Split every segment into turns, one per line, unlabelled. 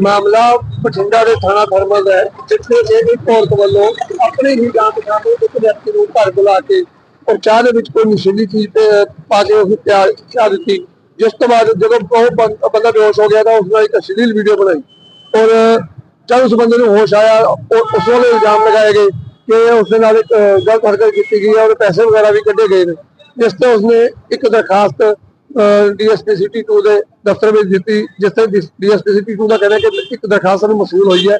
ਮਾਮਲਾ ਬਠਿੰਡਾ ਦੇ ਥਾਣਾ ਥਰਮਲ ਦਾ ਹੈ ਜਿੱਥੇ ਇੱਕ ਔਰਤ ਵੱਲੋਂ ਆਪਣੇ ਹੀ ਜਾਣ ਪਛਾਣ ਦੇ ਇੱਕ ਵਿਅਕਤੀ ਨੂੰ ਘਰ ਬੁਲਾ ਕੇ ਔਰ ਚਾਹ ਦੇ ਵਿੱਚ ਕੋਈ ਨਸ਼ੀਲੀ ਚੀਜ਼ ਪਾ ਕੇ ਉਸ ਚਾਹ ਚਾਹ ਦਿੱਤੀ। ਜਿਸ ਤੋਂ ਬਾਅਦ ਜਦੋਂ ਉਹ ਬੰਦਾ ਬੇਹੋਸ਼ ਹੋ ਗਿਆ ਤਾਂ ਉਸ ਨਾਲ ਇੱਕ ਅਸ਼ਲੀਲ ਵੀਡੀਓ ਬਣਾਈ। ਔਰ ਜਦ ਉਸ ਬੰਦੇ ਨੂੰ ਹੋਸ਼ ਆਇਆ ਉਸ ਵੱਲ ਇਲਜ਼ਾਮ ਲਗਾਏ ਗਏ ਕਿ ਉਸ ਦੇ ਨਾਲ ਇੱਕ ਅਹ, ਗਲਤ ਹਰਕਤ ਕੀਤੀ ਗਈ ਹੈ ਔਰ ਪੈਸੇ ਵਗੈਰਾ ਵੀ ਕੱਢੇ ਗਏ ਨੇ। ਜਿਸ ਤੇ ਉਸਨੇ ਇੱਕ ਦਰਖਾਸਤ ਡੀਐਸਪੀ ਸਿਟੀ 2 ਦੇ ਦਫ਼ਤਰ ਵਿੱਚ ਦਿੱਤੀ ਜਿਸ ਤੇ ਡੀਐਸਪੀ ਸਿਟੀ 2 ਦਾ ਕਹਿਣਾ ਹੈ ਕਿ ਇੱਕ ਦਰਖਾਸਤ ਨੂੰ ਮਸੂਲ ਹੋਈ ਹੈ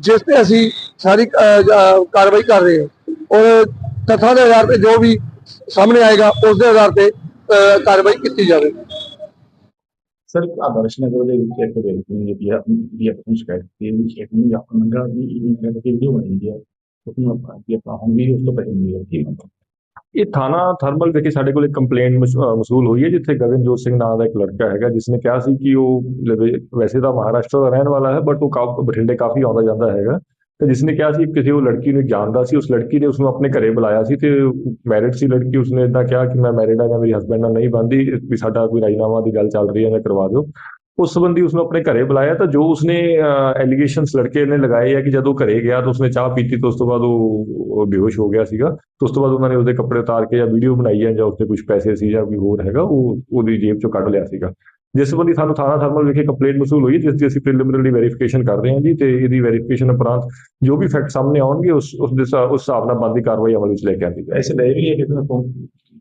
ਜਿਸ ਤੇ ਅਸੀਂ ਸਾਰੀ ਅਹ, ਅਹ, ਕਾਰਵਾਈ ਕਰ ਰਹੇ ਹਾਂ। ਔਰ ਤਥਾ ਦੇ ਆਧਾਰ ਤੇ ਜੋ ਵੀ ਸਾਹਮਣੇ ਆਏਗਾ ਉਸ ਦੇ ਆਧਾਰ ਤੇ ਅਹ, ਕਾਰਵਾਈ ਕੀਤੀ ਜਾਵੇਗੀ
ਸਰ ਆਦਰਸ਼ ਨਗਰ ਦੇ ਵਿੱਚ ਇੱਕ ਵਿਅਕਤੀ ਨੇ ਵੀ ਵੀ ਆਪਣੀ ਸ਼ਿਕਾਇਤ ਕੀਤੀ ਵੀ ਇੱਕ ਨੂੰ ਆਪਣਾ ਨੰਗਾ ਵੀ ਇਹ ਕਹਿੰਦਾ ਕਿ ਵੀਡੀਓ ਬਣੀ ਹੈ। ਉਸ ਨੂੰ ਆਪਾਂ ਵੀ ਆਪਾਂ ਹੁਣ ਵੀ ਉਸ ਤੋਂ ਪਹਿਲਾਂ ਨਹੀਂ ਕੀ ਮੰਗਦਾ
ਇਹ ਥਾਣਾ ਥਰਮਲ ਵਿਖੇ ਸਾਡੇ ਕੋਲ ਇੱਕ ਕੰਪਲੇਂਟ ਮਸੂਲ ਹੋਈ ਹੈ, ਜਿੱਥੇ ਗਗਨਜੋਤ ਸਿੰਘ ਨਾਮ ਦਾ ਇੱਕ ਲੜਕਾ ਹੈਗਾ ਜਿਸ ਨੇ ਕਿਹਾ ਸੀ ਕਿ ਉਹ ਲਵੇ- ਵੈਸੇ ਤਾਂ ਮਹਾਰਾਸ਼ਟਰ ਦਾ ਰਹਿਣ ਵਾਲਾ ਹੈ ਬਟ ਉਹ ਕਾ- ਬਠਿੰਡੇ ਕਾਫੀ ਆਉਂਦਾ ਜਾਂਦਾ ਹੈਗਾ। ਤੇ ਜਿਸ ਨੇ ਕਿਹਾ ਸੀ ਕਿਸੇ ਉਹ ਲੜਕੀ ਨੂੰ ਜਾਣਦਾ ਸੀ, ਉਸ ਲੜਕੀ ਨੇ ਉਸ ਨੂੰ ਆਪਣੇ ਘਰੇ ਬੁਲਾਇਆ ਸੀ ਤੇ ਮੈਰਿਡ ਸੀ ਲੜਕੀ, ਉਸਨੇ ਇਦਾਂ ਕਿਹਾ ਕਿ ਮੈਂ ਮੈਰਿਡ ਆ ਜਾਂ ਮੇਰੀ ਹਸਬੈਂਡ ਨਾਲ ਨਹੀਂ ਬੰਦੀ ਵੀ ਸਾਡਾ ਕੋਈ ਰਾਜੀਨਾਮਾ ਦੀ ਗੱਲ ਚੱਲ ਰਹੀ ਹੈ, ਜਾਂ ਕਰਵਾ ਦਿਓ। ਉਸ ਸੰਬੰਧੀ ਉਸਨੂੰ ਆਪਣੇ ਘਰੇ ਬੁਲਾਇਆ ਤਾਂ ਜੋ ਉਸਨੇ ਐਲੀਗੇਸ਼ਨਸ ਲੜਕੇ ਨੇ ਲਗਾਏ ਹੈ ਕਿ ਜਦੋਂ ਘਰੇ ਗਿਆ ਤਾਂ ਉਸਨੇ ਚਾਹ ਪੀਤੀ ਤਾਂ ਉਸ ਤੋਂ ਬਾਅਦ ਉਹ ਬੇਹੋਸ਼ ਹੋ ਗਿਆ ਸੀਗਾ। ਤੇ ਉਸ ਤੋਂ ਬਾਅਦ ਉਹਨਾਂ ਨੇ ਉਹਦੇ ਕੱਪੜੇ ਉਤਾਰ ਕੇ ਜਾਂ ਵੀਡੀਓ ਬਣਾਈ ਹੈ ਜਾਂ ਉੱਤੇ ਕੁਝ ਪੈਸੇ ਸੀ ਜਾਂ ਕੋਈ ਹੋਰ ਹੈਗਾ, ਉਹ, ਉਹਦੀ ਜੇਬ ਚੋਂ ਕੱਢ ਲਿਆ ਸੀਗਾ। ਜਿਸ ਸੰਬੰਧੀ ਸਾਨੂੰ ਥਾਣਾ ਥਰਮਲ ਵਿਖੇ ਕੰਪਲੇਂਟ ਮਸੂਲ ਹੋਈ, ਜਿਸ ਦੀ ਅਸੀਂ ਪ੍ਰੀਲਿਮਿਨਰੀ ਵੈਰੀਫਿਕੇਸ਼ਨ ਕਰ ਰਹੇ ਹਾਂ ਜੀ ਤੇ ਇਹਦੀ ਵੈਰੀਫਿਕੇਸ਼ਨ ਉਪਰੰਤ ਜੋ ਵੀ ਫੈਕਟ ਸਾਹਮਣੇ ਆਉਣਗੇ, ਉਸ ਉਸ ਦੇ ਹਿਸਾਬ- ਉਸ ਹਿਸਾਬ ਨਾਲ ਬੰਦੀ ਕਾਰਵਾਈ ਅਮਲ ਵਿੱਚ ਲੈ ਕੇ ਆਉਂਦੀ ਜਾਏਗੀ।
ਐਸੇ ਲੈ ਵੀ ਹੈ ਕਿਤੇ ਤੋਂ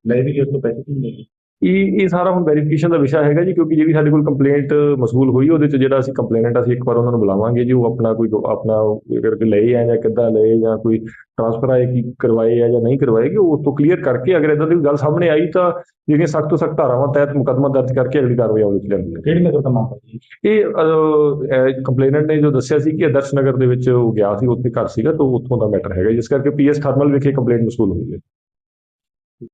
ਲੈ ਵੀ ਹੈ ਤੋਂ ਪੈਸੇ ਨਹੀਂ ਮਿਲੇ
ਇਹ ਇਹ ਸਾਰਾ ਹੁਣ ਵੈਰੀਫਿਕੇਸ਼ਨ ਦਾ ਵਿਸ਼ਾ ਹੈਗਾ ਜੀ ਕਿਉਂਕਿ ਜਿਹੜੀ ਸਾਡੇ ਕੋਲ ਕੰਪਲੇਂਟ ਮਸੂਲ ਹੋਈ ਉਹਦੇ ਚ ਜਿਹੜਾ ਅਸੀਂ ਕੰਪਲੇਨੈਂਟ ਅਸੀਂ ਇੱਕ ਵਾਰ ਉਹਨਾਂ ਨੂੰ ਬੁਲਾਵਾਂਗੇ ਜੀ ਉਹ ਆਪਣਾ ਕੋਈ ਆਪਣਾ ਕਰਕੇ ਲਏ ਆ ਜਾਂ ਕਿੱਦਾਂ ਲਏ ਜਾਂ ਕੋਈ ਟ੍ਰਾਂਸਫਰ ਆਏ ਕੀ ਕਰਵਾਏ ਆ ਜਾਂ ਨਹੀਂ ਕਰਵਾਏਗੇ ਉਹ ਤੋਂ ਕਲੀਅਰ ਕਰਕੇ ਅਗਰ ਇਦਾਂ ਦੀ ਗੱਲ ਸਾਹਮਣੇ ਆਈ ਤਾਂ ਜਿਹੜੀਆਂ ਸਖਤ ਤੋਂ ਸਖਤ ਧਾਰਾਵਾਂ ਤਹਿਤ ਮੁਕੱਦਮਾ ਦਰਜ ਕਰਕੇ ਅਗਲੀ ਕਾਰਵਾਈ ਵਿੱਚ ਲੈਂਦੀ ਹੈ
ਕਿਹੜੀ ਨਗਰ ਦਾ ਮਾਮਲਾ ਜੀ?
ਇਹ ਕੰਪਲੇਨੈਂਟ ਨੇ ਜੋ ਦੱਸਿਆ ਸੀ ਕਿ ਆਦਰਸ਼ ਨਗਰ ਦੇ ਵਿੱਚ ਉਹ ਗਿਆ ਸੀ ਉੱਥੇ ਘਰ ਸੀਗਾ ਤਾਂ ਉੱਥੋਂ ਦਾ ਮੈਟਰ ਹੈਗਾ ਜਿਸ ਕਰਕੇ ਪੀਐਸ ਥਰਮਲ ਵਿਖੇ ਕੰਪਲੇਂਟ ਮਸੂਲ ਹੋਈ ਹੈ।